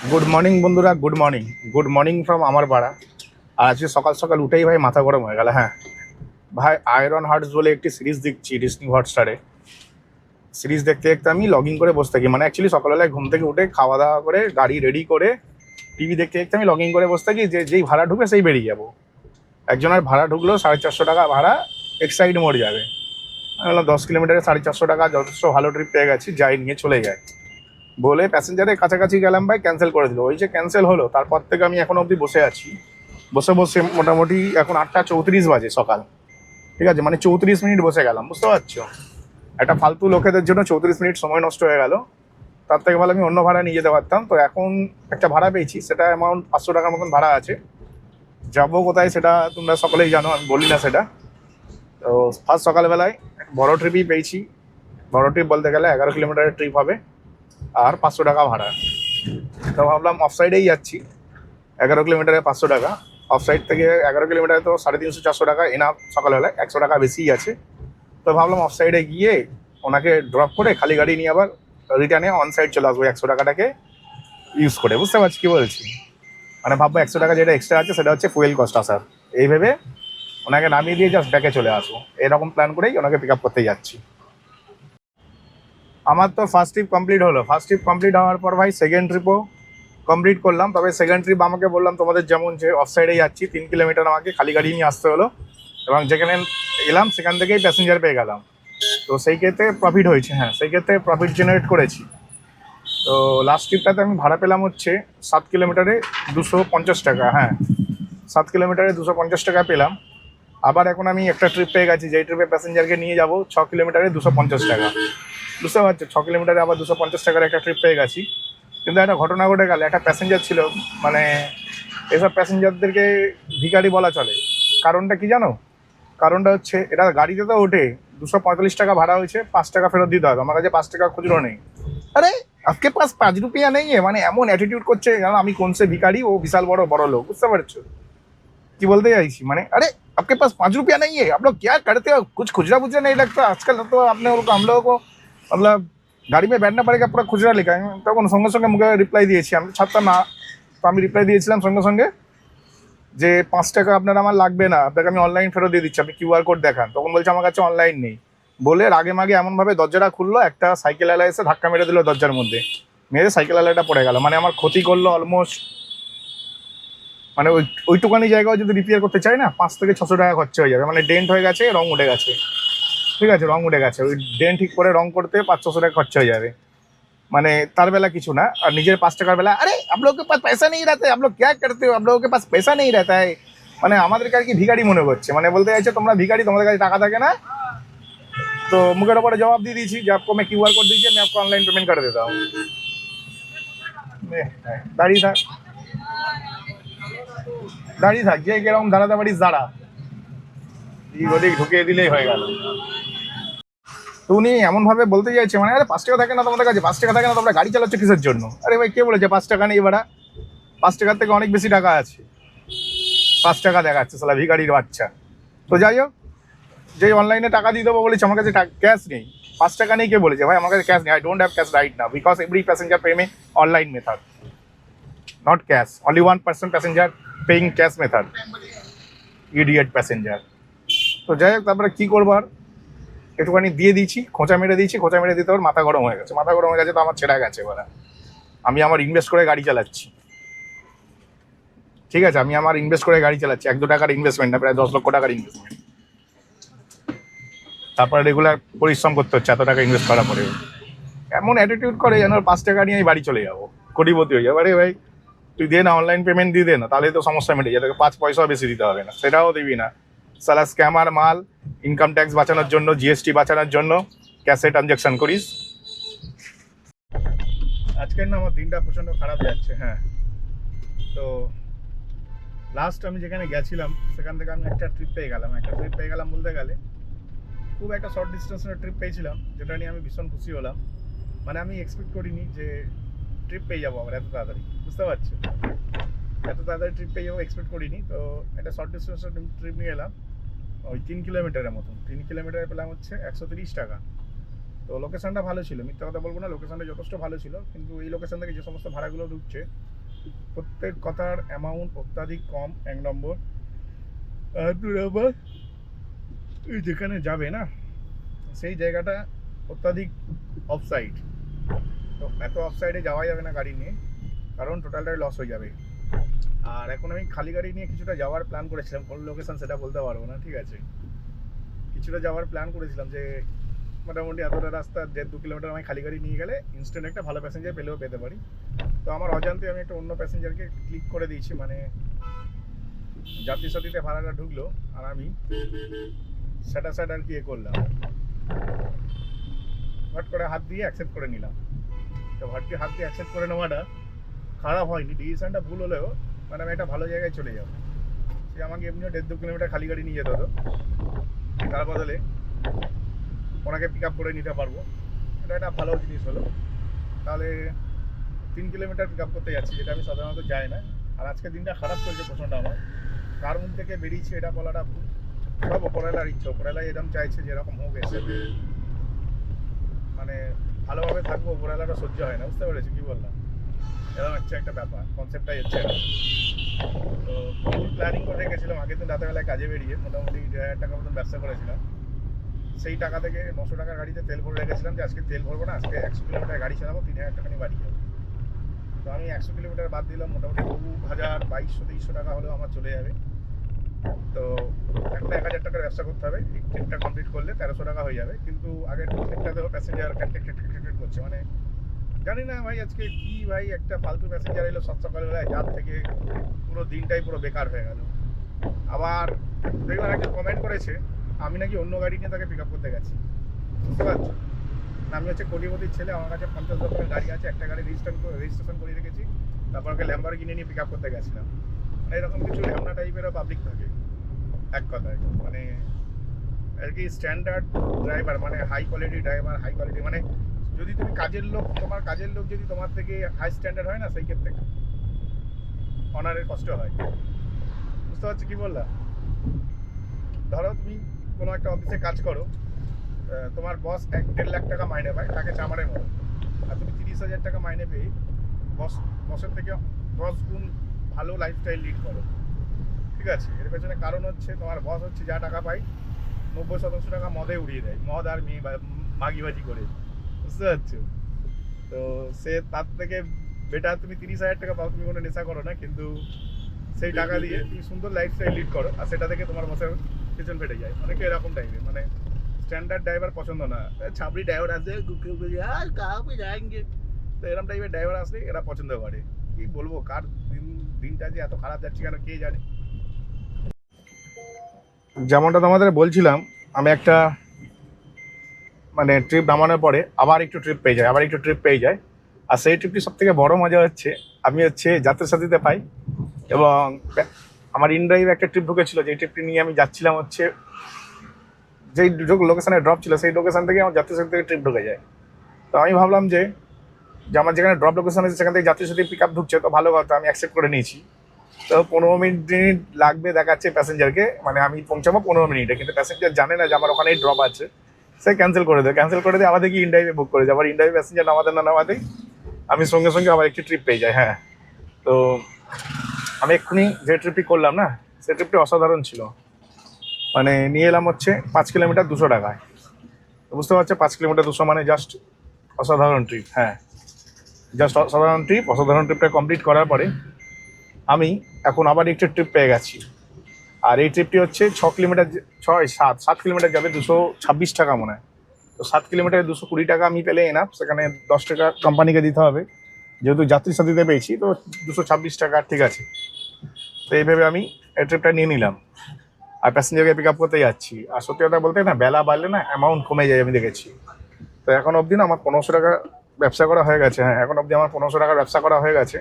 Good morning বন্ধুরা good morning good morning from আমার পাড়া আর আজকে সকাল সকাল উঠেই ভাই মাথা গরম হয়ে গেল হ্যাঁ। ভাই আয়রন হার্টস বলে একটি সিরিজ দেখছি ডিসনি হটস্টারে সিরিজ দেখতে দেখতে আমি লগ ইন করে বসে থাকি। মানে অ্যাকচুয়ালি সকালবেলায় ঘুম থেকে উঠে খাওয়া দাওয়া করে, গাড়ি রেডি করে টিভি দেখতে দেখতে আমি লগ ইন করে বসে থাকি। যে, যেই ভাড়া ঢুকে সেই বেরিয়ে যাব। একজনের ভাড়া ঢুকলো, সাড়ে চারশো টাকা ভাড়া এক্সাইড মোড় যাবে। বললাম, দশ কিলোমিটারে সাড়ে চারশো টাকা, যথেষ্ট ভালো ট্রিপ পেয়ে গেছি, যাই নিয়ে চলে যায়। বলে প্যাসেঞ্জারের কাছাকাছি গেলাম ভাই ক্যান্সেল করে দিল। ওই যে ক্যান্সেল হলো, তারপর থেকে আমি এখন অবধি বসে আছি। বসে বসে মোটামুটি এখন আটটা চৌত্রিশ বাজে সকাল। ঠিক আছে? মানে চৌত্রিশ মিনিট বসে গেলাম, বুঝতে পারছ? একটা ফালতু লোকেদের জন্য চৌত্রিশ মিনিট সময় নষ্ট হয়ে গেল। তার থেকে ভালো আমি অন্য ভাড়া নিয়ে যেতে পারতাম। তো এখন একটা ভাড়া পেয়েছি, সেটা অ্যামাউন্ট পাঁচশো টাকার মতন ভাড়া আছে। যাব কোথায় সেটা তোমরা সকলেই জানো, আমি বলি না সেটা। তো ফার্স্ট সকালবেলায় বড় ট্রিপই পেয়েছি। বড় ট্রিপ বলতে গেলে এগারো কিলোমিটারের ট্রিপ হবে। আর পাঁচশো টাকা ভাড়া। তো ভাবলাম অফ সাইডেই যাচ্ছি। এগারো কিলোমিটারে পাঁচশো টাকা। অফ সাইড থেকে এগারো কিলোমিটারে তো সাড়ে তিনশো, চারশো টাকা এনা সকালবেলায় একশো টাকা বেশিই আছে। তো ভাবলাম অফ সাইডে গিয়ে ওনাকে ড্রপ করে খালি গাড়ি নিয়ে আবার রিটার্নে অন সাইড চলে আসব একশো টাকাটাকে ইউজ করে। বুঝতে পারছি কী বলছি? মানে ভাববো একশো টাকা যেটা এক্সট্রা আছে সেটা হচ্ছে ফুয়েল কস্ট আসার এই ভেবে ওনাকে নামিয়ে দিয়ে জাস্ট ব্যাকে চলে আসব। এরকম প্ল্যান করেই ওনাকে পিক আপ করতে যাচ্ছি। আমার তো ফার্স্ট ট্রিপ কমপ্লিট হলো। ফার্স্ট ট্রিপ কমপ্লিট হওয়ার পর ভাই সেকেন্ড ট্রিপও কমপ্লিট করলাম। তবে সেকেন্ড ট্রিপ আমাকে বললাম, তোমাদের যেমন যে অফ সাইডে যাচ্ছি, তিন কিলোমিটার আমাকে খালি গাড়ি নিয়ে আসতে হলো এবং যেখানে এলাম, সেখান থেকেই প্যাসেঞ্জার পেয়ে গেলাম। তো সেই ক্ষেত্রে প্রফিট হয়েছে হ্যাঁ সেই ক্ষেত্রে প্রফিট জেনারেট করেছি। তো লাস্ট ট্রিপটাতে আমি ভাড়া পেলাম হচ্ছে সাত কিলোমিটারে দুশো পঞ্চাশ টাকা হ্যাঁ। সাত কিলোমিটারে দুশো পঞ্চাশ টাকা পেলাম। আবার এখন আমি একটা ট্রিপ পেয়ে গেছি, যেই ট্রিপে প্যাসেঞ্জারকে নিয়ে যাব, ছ কিলোমিটারে দুশো পঞ্চাশ টাকা। বুঝতে পারছো ছ কিলোমিটারে আবার দুশো পঞ্চাশ টাকার একটা ট্রিপ পেয়ে গেছি কিন্তু একটা ঘটনা ঘটে গেল একটা প্যাসেঞ্জার ছিল মানে এসব প্যাসেঞ্জারদেরকে ভিখারি বলা চলে কারণটা কি জানো কারণটা হচ্ছে এটা গাড়িতে তো ওঠে দুশো পঁয়তাল্লিশ টাকা ভাড়া হয়েছে পাঁচ টাকা ফেরত দিতে হবে আমার কাছে পাঁচ টাকা খুচরো নেই আরে আজকে পাঁচ পাঁচ রুপিয়া নেই এ, মানে এমন অ্যাটিটিউড করছে জানো আমি কোন সে ভিখারি ও বিশাল বড় বড় লোক বুঝতে পারছো কি বলতে চাইছি মানে अरे आपके पास पाँच रुपया नहीं है आप लोग क्या करते हो कुछ खुजरा बुजरा नहीं लगता आजकल तो आपने लोग हम लोगों को मतलब গাড়ি में बैठना पड़ेगा পুরো খুচরা লেখা আমি তখন সঙ্গে সঙ্গে মুখে রিপ্লাই দিয়েছি আমি ছাড়তাম না তো আমি রিপ্লাই দিয়েছিলাম সঙ্গে সঙ্গে যে পাঁচ টাকা আপনার আমার লাগবে না আপনাকে আমি অনলাইন ফেরত দিয়ে দিচ্ছি আপনি কিউআর কোড দেখান তখন বলছে আমার কাছে অনলাইন নেই বলে আগে মাগে এমনভাবে দরজাটা খুললো একটা সাইকেল আলা এসে ধাক্কা মেরে দিল দরজার মধ্যে মেরে সাইকেল আলাটা পড়ে গেল মানে আমার ক্ষতি করলো অলমোস্ট মানে ওই ওইটুকানি জায়গাও যদি রিপেয়ার করতে চাই না পাঁচ থেকে ছশো টাকা খরচা হয়ে যাবে মানে ডেন্ট হয়ে গেছে রং উঠে গেছে ঠিক আছে, রং উঠে গেছে। ওই ড্রেন ঠিক করে রং করতে পাঁচ ছশো টাকা খরচা হয়ে যাবে। মানে তার বেলা কিছু না, আর নিজের পাঁচ টাকার বেলা, আরে আপনাকে পাস পয়সা নেই রাতে আপনার লোক ক্যা করতে আপ পাস পয়সা নেই রাতে। মানে আমাদেরকে আর কি ভিখারি মনে করছে। মানে বলতে চাইছো, তোমরা ভিখারি, তোমাদের কাছে টাকা থাকে না? তো মুখের ওপরে জবাব দিয়ে দিয়েছি, যে আপকো আমি কিউআর কোড দিয়েছি, আমি আপকো অনলাইন পেমেন্ট করে দিতাম দাঁড়িয়ে থাক। দাঁড়িয়ে থাক, যে কেরকম দাঁড়াতে পারিস, দাঁড়া। ওদিক ঢুকিয়ে দিলেই হয়ে গেল। তো উনি এমনভাবে বলতে চাইছে মানে আরে, পাঁচ টাকা থাকে না তোমাদের কাছে, পাঁচ টাকা থাকে না তোমরা গাড়ি চালাচ্ছ কিসের জন্য? আরে ভাই, কে বলেছে, পাঁচ টাকা নেই ভাড়া পাঁচ টাকার থেকে অনেক বেশি টাকা আছে। পাঁচ টাকা দেখাচ্ছে সালা ভিখারির বাচ্চা। তো যাই হোক যে অনলাইনে টাকা দিয়ে দেবো বলেছে, আমার কাছে ক্যাশ নেই। পাঁচ টাকা নেই কে বলেছে? ভাই, আমার কাছে ক্যাশ নেই। I don't have cash right না because every passenger pay may online method not cash only one percent passenger paying cash method idiot passenger তো যাই হোক, তারপরে কী করব আর? একটুখানি দিয়ে দিয়েছি, খোঁচা মেরে দিয়েছি, খোঁচা মেরে দিতে ওর মাথা গরম হয়ে গেছে। মাথা গরম হয়ে গেছে তো আমার ছেড়া গেছে এবার। আমি আমার ইনভেস্ট করে গাড়ি চালাচ্ছি। ঠিক আছে, আমি আমার ইনভেস্ট করে গাড়ি চালাচ্ছি। এক দু টাকার ইনভেস্টমেন্ট না, প্রায় দশ লক্ষ টাকার ইনভেস্টমেন্ট তারপরে রেগুলার পরিশ্রম করতে হচ্ছে, এত টাকা ইনভেস্ট করার পরে এমন অ্যাটিটিউড করে যেন পাঁচ টাকা নিয়ে আমি বাড়ি চলে যাব। কোটিপতি হয়ে যাব। আরে ভাই, তুই দে না অনলাইন পেমেন্ট দিয়ে দে না, তাহলে তো সমস্যা মেটে যাবে পাঁচ পয়সাও বেশি দিতে হবে না। সেটাও দিবি না। সালা স্ক্যামার মাল ইনকাম ট্যাক্স বাঁচানোর জন্য জিএসটি বাঁচানোর জন্য ক্যাশে ট্রানজ্যাকশন করিস। আজকের না আমার দিনটা প্রচণ্ড খারাপ যাচ্ছে হ্যাঁ। তো লাস্ট আমি যেখানে গেছিলাম, সেখান থেকে আমি একটা ট্রিপ পেয়ে গেলাম। একটা ট্রিপ পেয়ে গেলাম বলতে গেলে, খুব একটা শর্ট ডিস্টেন্সের ট্রিপ পেয়েছিলাম, যেটা নিয়ে আমি ভীষণ খুশি হলাম। মানে আমি এক্সপেক্ট করিনি যে ট্রিপ পেয়ে যাব আবার এত তাড়াতাড়ি, বুঝতে পারছ? এত তাড়াতাড়ি ট্রিপ পেয়ে যাব এক্সপেক্ট করিনি, তো একটা শর্ট ডিস্টেন্সের ট্রিপ নিয়ে এলাম। ওই তিন কিলোমিটারের মতন। তিন কিলোমিটারে পেলাম হচ্ছে একশো তিরিশ টাকা। তো লোকেশানটা ভালো ছিল, মিথ্যা কথা বলব না লোকেশানটা যথেষ্ট ভালো ছিল, কিন্তু এই লোকেশান থেকে যে সমস্ত ভাড়াগুলো ঢুকছে, প্রত্যেক কথার অ্যামাউন্ট অত্যাধিক কম, এক নম্বর। আর দু নম্বর যেখানে যাবে না, সেই জায়গাটা অত্যাধিক অফসাইড তো এত অফসাইডে যাওয়া যাবে না গাড়ি নিয়ে, কারণ টোটালটাই লস হয়ে যাবে। আর এখন আমি খালি গাড়ি নিয়ে কিছুটা যাওয়ার প্ল্যান করেছিলাম। কোন লোকেশন সেটা বলতে পারব না, ঠিক আছে? কিছুটা যাওয়ার প্ল্যান করেছিলাম যে মোটামুটি এতটা রাস্তা, দেড় দু কিলোমিটার আমি খালি গাড়ি নিয়ে গেলে ইনস্ট্যান্ট একটা ভালো প্যাসেঞ্জার পেলেও পেতে পারি। তো আমার অজান্তে আমি একটা অন্য প্যাসেঞ্জারকে ক্লিক করে দিয়েছি মানে যাত্রী সাথীতে ভাড়াটা ঢুকলো আর আমি সেটা সেটা আর কি এ করলাম। হট করে হাত দিয়ে অ্যাকসেপ্ট করে নিলাম। তো হট হাত দিয়ে অ্যাকসেপ্ট করে নেওয়াটা খারাপ হয়নি ডিসিশনটা ভুল হলেও মানে আমি একটা ভালো জায়গায় চলে যাব। সে আমাকে এমনিও দেড় দু কিলোমিটার খালি গাড়ি নিয়ে যেতে হতো। তার বদলে ওনাকে পিক আপ করে নিতে পারব। এটা একটা ভালো জিনিস হলো। তাহলে তিন কিলোমিটার পিক আপ করতে যাচ্ছি, যেটা আমি সাধারণত যাই না। আর আজকে দিনটা খারাপ চলছে প্রচণ্ড আমার। কার মুখ থেকে বেরিয়েছে, এটা বলাটা ভুল। সব ওপরওয়ালার ইচ্ছে ওপরওয়ালা এরকম চাইছে যে এরকম হোক এসে। মানে ভালোভাবে থাকব ওপরওয়ালাটা সহ্য হয় না, বুঝতে পেরেছি? কি বললাম? এরকম হচ্ছে একটা ব্যাপার কনসেপ্টটাই হচ্ছে। তো প্ল্যানিং করে রেখেছিলাম, আগের দিন রাতেবেলায় কাজে বেরিয়ে মোটামুটি দেড় হাজার টাকা মতন ব্যবসা করেছিলাম। সেই টাকা থেকে নশো টাকার গাড়িতে তেল ভরে রেখেছিলাম যে আজকে তেল ভরবো না, আজকে একশো কিলোমিটার গাড়ি চালাবো, তিন হাজার টাকা নিয়ে বাড়ি যাব। তো আমি একশো কিলোমিটার বাদ দিলাম, মোটামুটি দু হাজার বাইশশো তেইশশো টাকা হলেও আমার চলে যাবে। তো এখন এক হাজার টাকার ব্যবসা করতে হবে ট্রিপটা কমপ্লিট করলে তেরোশো টাকা হয়ে যাবে। কিন্তু আগের ট্রিপটাতেও প্যাসেঞ্জার ক্যান্টেক্টেড করছে। মানে জানি না ভাই আজকে কি ভাই একটা ফালতু প্যাসেঞ্জার এলো সব সকালবেলায়, যার থেকে পুরো দিনটাই পুরো বেকার হয়ে গেল। আবার দেখলাম একজন কমেন্ট করেছে, আমি নাকি অন্য গাড়ি নিয়ে তাকে পিক আপ করতে গেছি। বুঝতে পারছ? আমি হচ্ছে কোটিপতির ছেলে, আমার কাছে পঞ্চাশ দশকের গাড়ি আছে, একটা গাড়ি রেজিস্ট্রেশন রেজিস্ট্রেশন করে রেখেছি, তারপর ওকে ল্যাম্বার কিনে নিয়ে পিক আপ করতে গেছিলাম। মানে এরকম কিছু ল্যামনা টাইপেরও পাবলিক থাকে, এক কথায়। মানে আর কি স্ট্যান্ডার্ড ড্রাইভার মানে high quality driver high quality মানে যদি তুমি কাজের লোক, তোমার কাজের লোক যদি তোমার থেকে হাই স্ট্যান্ডার্ড হয় না, সেই ক্ষেত্রে অনারের কষ্ট হয়। বুঝতে পারছি কি বললাম? ধরো তুমি কোনো একটা অফিসে কাজ করো তোমার বস এক দেড় লাখ টাকা মাইনে পায়, তাকে চামারের মতো। আর তুমি তিরিশ হাজার টাকা মাইনে পেয়ে বস বসের থেকে দশ গুণ ভালো লাইফস্টাইল লিড করো। ঠিক আছে? এর পেছনে কারণ হচ্ছে তোমার বস হচ্ছে যা টাকা পাই নব্বই শতাংশ টাকা মদে উড়িয়ে দেয়। মদ আর মেয়ে মাগিবাজি করে। বুঝতে পারছ? তো সে তার থেকে বেটার তুমি তিরিশ হাজার টাকা পাও তুমি কোনো নেশা করো না কিন্তু সেই টাকা দিয়ে তুমি সুন্দর লাইফস্টাইল লিড করো আর সেটা থেকে তোমার বসের পেছন ফেটে যায়। অনেকে এরকম টাইপের মানে স্ট্যান্ডার্ড ড্রাইভার পছন্দ না। ছাবড়ি ড্রাইভার গুকে আর কাহা পে তো এরকম টাইপের ড্রাইভার আসলে এরা পছন্দ করে। কি বলব কার দিন দিনটা যে এত খারাপ যাচ্ছে কেন কে জানে? যেমনটা তোমাদের বলছিলাম আমি একটা মানে ট্রিপ নামানোর পরে আবার একটু ট্রিপ পেয়ে যায়, আবার একটু ট্রিপ পেয়ে যায়। আর সেই ট্রিপটি সব থেকে বড় মজা হচ্ছে, আমি হচ্ছে যাত্রা সাথীতে পাই এবং আমার ইনড্রাইভ একটা ট্রিপ ঢুকেছিল যে ট্রিপটি নিয়ে আমি যাচ্ছিলাম হচ্ছে, যেই লোকেশানে ড্রপ ছিল, সেই লোকেশান থেকে আমার যাত্রী সাথী থেকে ট্রিপ ঢুকে যায়। তো আমি ভাবলাম যে যে আমার যেখানে ড্রপ লোকেশান আছে, সেখান থেকে যাত্রী সাথী পিক আপ ঢুকছে, তো ভালো কথা, আমি অ্যাকসেপ্ট করে নিয়েছি। তো পনেরো মিনিট লাগবে দেখাচ্ছে প্যাসেঞ্জারকে মানে আমি পৌঁছাবো পনেরো মিনিটে, কিন্তু প্যাসেঞ্জার জানে না যে আমার ওখানেই ড্রপ আছে। সে ক্যান্সেল করে দেয়। ক্যান্সেল করে দিয়ে আমাদের কি ইন্ডাইভে বুক করে দেয়? আবার ইন্ডাইভে প্যাসেঞ্জার নামাতে না নামাতেই আমি সঙ্গে সঙ্গে আবার একটি ট্রিপ পেয়ে যাই হ্যাঁ। তো আমি এক্ষুনি যে ট্রিপটি করলাম না, সে ট্রিপটি অসাধারণ ছিল। মানে নিয়ে এলাম হচ্ছে পাঁচ কিলোমিটার দুশো টাকায়। বুঝতে পারছ, পাঁচ কিলোমিটার দুশো মানে জাস্ট অসাধারণ ট্রিপ হ্যাঁ। জাস্ট অসাধারণ ট্রিপ অসাধারণ ট্রিপটা কমপ্লিট করার পরে আমি এখন আবার একটি ট্রিপ পেয়ে গেছি। আর এই ট্রিপটি হচ্ছে ছ কিলোমিটার ছয়, সাত সাত কিলোমিটার যাবে দুশো ছাব্বিশ টাকা মনে হয়। তো সাত কিলোমিটারে দুশো কুড়ি টাকা আমি পেলে এনাফ সেখানে দশ টাকা কোম্পানিকে দিতে হবে। যেহেতু যাত্রী সাথীতে পেয়েছি, তো দুশো ছাব্বিশ টাকা, ঠিক আছে। তো এইভাবে আমি এই ট্রিপটা নিয়ে নিলাম। আর প্যাসেঞ্জারকে পিক আপ করতে যাচ্ছি। আর সত্যি কথা বলতে না, বেলা বাড়লে না অ্যামাউন্ট কমে যায়, আমি দেখেছি। তো এখন অবধি না আমার পনেরোশো টাকা ব্যবসা করা হয়ে গেছে হ্যাঁ এখন অবধি আমার পনেরোশো টাকার ব্যবসা করা হয়ে গেছে।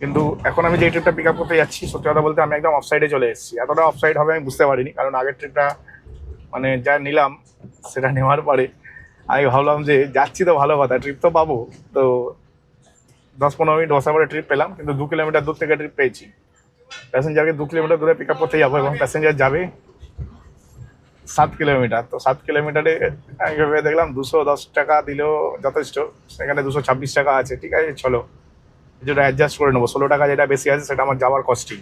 কিন্তু এখন আমি যে ট্রিপটা পিক আপ করতে যাচ্ছি, সত্যি কথা বলতে আমি একদম অফসাইডে চলে এসেছি। এতটা অফসাইড হবে আমি বুঝতে পারিনি, কারণ আগের ট্রিপটা মানে যা নিলাম, সেটা নেওয়ার পরে আমি ভাবলাম যে যাচ্ছি তো ভালো কথা ট্রিপ তো পাবো। তো দশ পনেরো মিনিট বসা পরে ট্রিপ পেলাম, কিন্তু দু কিলোমিটার দূর থেকে ট্রিপ পেয়েছি। প্যাসেঞ্জারকে দু কিলোমিটার দূরে পিক আপ করতে যাব এবং প্যাসেঞ্জার যাবে সাত কিলোমিটার। তো সাত কিলোমিটারে আমি ভেবে দেখলাম দুশো দশ টাকা দিলেও যথেষ্ট, সেখানে দুশো ছাব্বিশ টাকা আছে, ঠিক আছে, চলো। যেটা অ্যাডজাস্ট করে নেব। ষোলো টাকা যেটা বেশি আছে, সেটা আমার যাওয়ার কস্টিং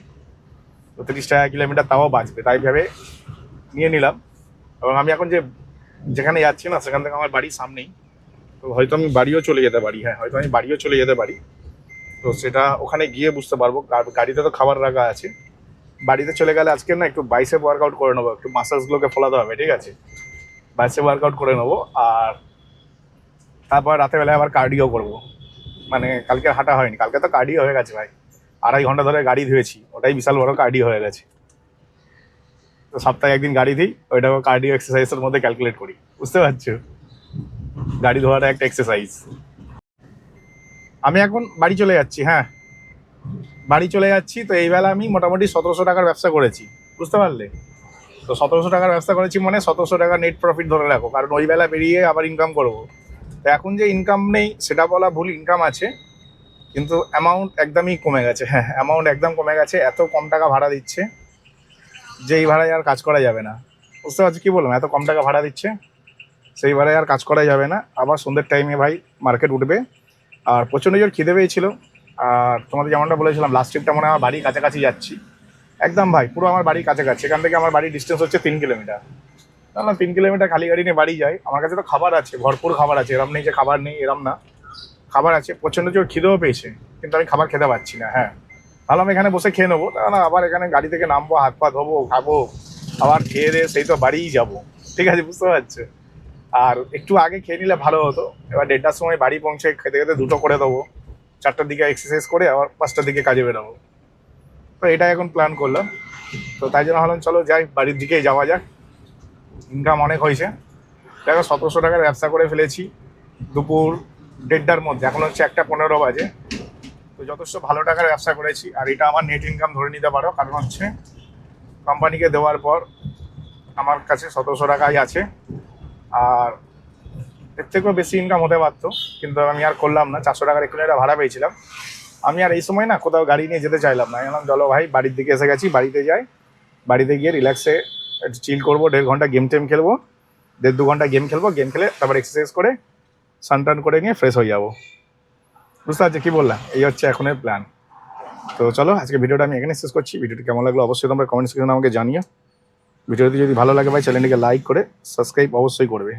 তো তিরিশ টাকা কিলোমিটার তাও বাঁচবে, তাই ভেবে নিয়ে নিলাম। এবং আমি এখন যে যেখানে যাচ্ছি না, সেখান থেকে আমার বাড়ির সামনেই। তো হয়তো আমি বাড়িও চলে যেতে পারি হ্যাঁ হয়তো আমি বাড়িও চলে যেতে পারি। তো সেটা ওখানে গিয়ে বুঝতে পারব। গাড়িতে তো খাবার রাখা আছে। বাড়িতে চলে গেলে আজকে না একটু বাইসে ওয়ার্কআউট করে নেব, একটু মাসাজগুলোকে ফলাতে হবে, ঠিক আছে? বাইসে ওয়ার্কআউট করে নেব, আর তারপর রাতেরবেলায় আবার কার্ডিও করব। মানে কালকে হাঁটা হয়নি। কালকে তো কার্ডিও হয়ে গেছে ভাই। আড়াই ঘণ্টা ধরে গাড়ি ধুয়েছি। ওটাই বিশাল বড় কার্ডিও হয়ে গেছে। তো সপ্তাহে একদিন গাড়ি দিই, ওইটাকে কার্ডিও এক্সারসাইজের মধ্যে ক্যালকুলেট করি। বুঝতে পারছ? গাড়ি ধোয়াটা একটা এক্সারসাইজ আমি এখন বাড়ি চলে যাচ্ছি হ্যাঁ। বাড়ি চলে যাচ্ছি, তো এই বেলা আমি মোটামুটি সতেরোশো টাকার ব্যবসা করেছি। বুঝতে পারলে? তো সতেরোশো টাকার ব্যবসা করেছি মানে সতেরোশো টাকা নেট প্রফিট ধরে রাখো। কারণ ওই বেলা বেরিয়ে আবার ইনকাম করব। এখন যে ইনকাম নেই, সেটা বলা ভুল ইনকাম আছে, কিন্তু অ্যামাউন্ট একদমই কমে গেছে। হ্যাঁ অ্যামাউন্ট একদম কমে গেছে, এত কম টাকা ভাড়া দিচ্ছে যে এই ভাড়ায় আর কাজ করা যাবে না। বুঝতে পারছি কী বললাম? এত কম টাকা ভাড়া দিচ্ছে, সেই ভাড়ায় আর কাজ করা যাবে না। আবার সন্ধ্যের টাইমে ভাই মার্কেট উঠবে। আর প্রচণ্ড জোর খিদে পেয়েছিল। আর তোমাদের যেমনটা বলেছিলাম লাস্ট ট্রিপটা মনে আমার বাড়ির কাছাকাছি যাচ্ছি। একদম ভাই, পুরো আমার বাড়ির কাছাকাছি। এখান থেকে আমার বাড়ির ডিস্টেন্স হচ্ছে তিন কিলোমিটার তাহলে তিন কিলোমিটার খালি গাড়ি নিয়ে বাড়ি যাই। আমার কাছে তো খাবার আছে, ভরপুর খাবার আছে। এরম নেই যে খাবার নেই, এরম না। খাবার আছে, প্রচণ্ড জোর খিদেও পেয়েছে, কিন্তু আমি খাবার খেতে পারছি না হ্যাঁ। ভালো, আমি এখানে বসে খেয়ে নেব। না আবার এখানে গাড়ি থেকে নামবো, হাত পা ধোবো, খাব আবার খেয়ে দিয়ে সেই তো বাড়িই যাব। ঠিক আছে, বুঝতে পারছ? আর একটু আগে খেয়ে নিলে ভালো হতো। এবার দেড়টার সময় বাড়ি পৌঁছে খেতে খেতে দুটো করে দেবো। চারটার দিকে এক্সারসাইজ করে আবার পাঁচটার দিকে কাজে বেরোবো। তো এটা এখন প্ল্যান করলাম। তো তাই জন্য ভাবলাম, চলো যাই, বাড়ির দিকেই যাওয়া যাক। ইনকাম অনেক হয়েছে। দেখো, সতেরোশো টাকার ব্যবসা করে ফেলেছি দুপুর দেড়টার মধ্যে। এখন হচ্ছে একটা পনেরো বাজে। তো যথেষ্ট ভালো টাকার ব্যবসা করেছি, আর এটা আমার নেট ইনকাম ধরে নিতে পারো। কারণ হচ্ছে কোম্পানিকে দেওয়ার পর আমার কাছে সতেরোশো টাকাই আছে। আর এর থেকেও বেশি ইনকাম হতে পারতো, কিন্তু আমি আর করলাম না। চারশো টাকার একটু ভাড়া পেয়েছিলাম। আমি আর এই সময় না কোথাও গাড়ি নিয়ে যেতে চাইলাম না। আমি চলো ভাই, বাড়ির দিকে এসে গেছি। বাড়িতে যাই। বাড়িতে গিয়ে রিল্যাক্সে একটু চিল করব, দেড় ঘণ্টা গেম টেম খেলব, দেড় দু ঘণ্টা গেম খেলব গেম খেলে তারপর এক্সারসাইজ করে সান টান করে নিয়ে ফ্রেশ হয়ে যাব। বুঝতে পারছি কী বললাম? এই হচ্ছে এখনের প্ল্যান তো চলো আজকে ভিডিওটা আমি এখানে শেষ করছি। ভিডিওটি কেমন লাগল অবশ্যই তোমরা কমেন্ট সেকশনে আমাকে জানিও। ভিডিওটি যদি ভালো লাগে ভাই চ্যানেলটিকে লাইক করে সাবস্ক্রাইব অবশ্যই করবে।